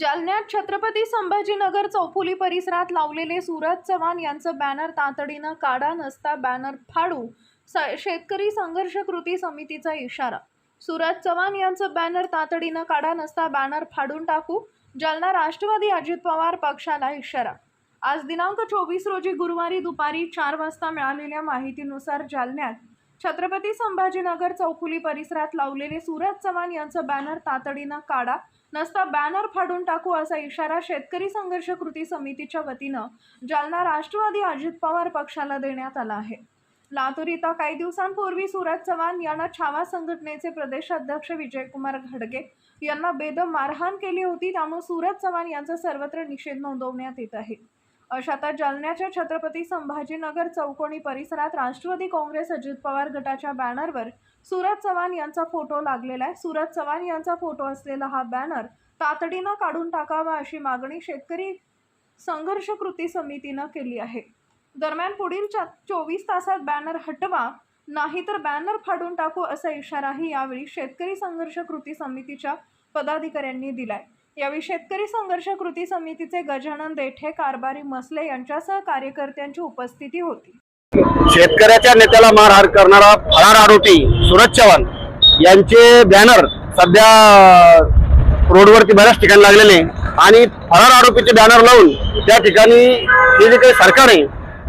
जालन्यात छत्रपती संभाजीनगर चौफुली परिसरात लावलेले सूरज चव्हाण यांचं बॅनर तातडीनं काढा नसता बॅनर फाडू स- शेतकरी संघर्ष कृती समितीचा इशारा. सूरज चव्हाण यांचं बॅनर तातडीनं काढा नसता बॅनर फाडून टाकू जालना राष्ट्रवादी अजित पवार पक्षाला इशारा. आज दिनांक चोवीस रोजी गुरुवारी दुपारी चार वाजता मिळालेल्या माहितीनुसार जालन्यात छत्रपती संभाजीनगर चौफुली परिसरात लावलेले सूरज चव्हाण यांचं बॅनर तातडीनं काढा. नसता बॅनर फाडून टाकू असा इशारा शेतकरी संघर्ष कृती समितीच्या वतीनं जालना राष्ट्रवादी अजित पवार पक्षाला देण्यात आला आहे. लातूर इथं काही दिवसांपूर्वी सूरज चव्हाण यांना छावा संघटनेचे प्रदेशाध्यक्ष विजयकुमार घडगे यांना बेदम मारहाण केली होती. त्यामुळे सूरज चव्हाण यांचा सर्वत्र निषेध नोंदवण्यात येत आहे. अशातच जालन्याच्या छत्रपती संभाजीनगर चौकोनी परिसरात राष्ट्रवादी काँग्रेस अजित पवार गटाच्या बॅनरवर सूरज चव्हाण यांचा फोटो लागलेला आहे. सूरज चव्हाण यांचा फोटो असलेला हा बॅनर तातडीनं काढून टाकावा अशी मागणी शेतकरी संघर्ष कृती समितीनं केली आहे. दरम्यान पुढील चोवीस तासात बॅनर हटवा नाहीतर बॅनर फाडून टाकू असा इशाराही यावेळी शेतकरी संघर्ष कृती समितीच्या पदाधिकाऱ्यांनी दिलाय. यावेळी शेतकरी संघर्ष कृती समितीचे गजानन देठे कारभारी मसले यांच्यासह कार्यकर्त्यांची उपस्थिती होती. शेतकऱ्याच्या नेत्याला मारहाण करणारा फरार आरोपी सूरज चव्हाण यांचे बॅनर सध्या रोडवरती बऱ्याच ठिकाणी लागलेले आणि फरार आरोपीचे बॅनर लावून त्या ठिकाणी हे जे काही सरकार आहे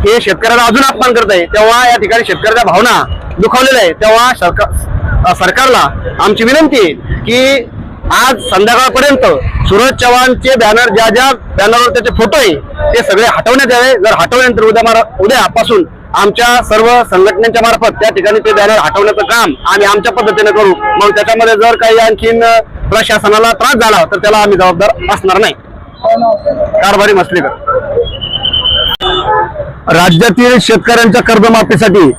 हे शेतकऱ्याला अजून अपमान करत आहे. तेव्हा या ठिकाणी शेतकऱ्याच्या भावना दुखावलेल्या आहे तेव्हा सरकार सरकारला आमची विनंती आहे की आज संध्याकाळपर्यंत सूरज चव्हाणचे बॅनर ज्या ज्या बॅनरवर त्याचे फोटो आहे ते सगळे हटवण्यात यावे. जर हटवल्यानंतर उद्या मारा उद्यापासून आमच्या सर्व संघटनेच्या मार्फत त्या ठिकाणी ते बॅनर हटवण्याचं काम आम्ही आमच्या पद्धतीने करू. मग त्याच्यामध्ये जर काही आणखीन प्रशासनाला त्रास झाला तर त्याला आम्ही जबाबदार असणार नाही. कारभारी मसलेकर राज्यातील शेतकऱ्यांच्या कर्जमाफीसाठी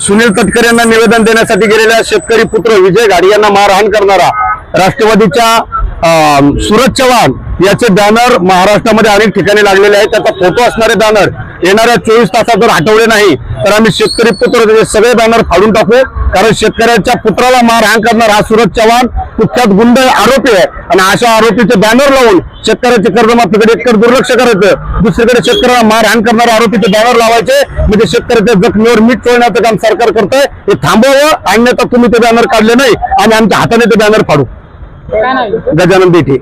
सुनील तटकरे यांना निवेदन देण्यासाठी गेलेल्या शेतकरी पुत्र विजय घाडी यांना मारहाण करणारा राष्ट्रवादीच्या सुरज सूरज चव्हाण याचे बॅनर महाराष्ट्रामध्ये अनेक ठिकाणी लागलेले आहेत. त्याचा फोटो असणारे बॅनर येणाऱ्या चोवीस तासात जर हटवले नाही. तर आम्ही शेतकरी पुत्र त्याचे सगळे बॅनर फाडून टाकू. कारण शेतकऱ्याच्या पुत्राला मारहाण करणार हा सूरज चव्हाण. कुख्यात गुंड आरोपी आहे. आणि अशा आरोपीचे बॅनर लावून शेतकऱ्याचे कर्जमाफीकडे एकतर दुर्लक्ष करायचं. दुसरीकडे शेतकऱ्याला मारहाण करणाऱ्या आरोपीचे बॅनर लावायचे. म्हणजे शेतकऱ्याच्या जखमीवर मीठ चोळण्याचं काम सरकार करतंय. हे थांबवावं. अन्यथा तुम्ही ते बॅनर काढले नाही. आणि आमच्या हाताने ते बॅनर फाडू. गजानन बेठे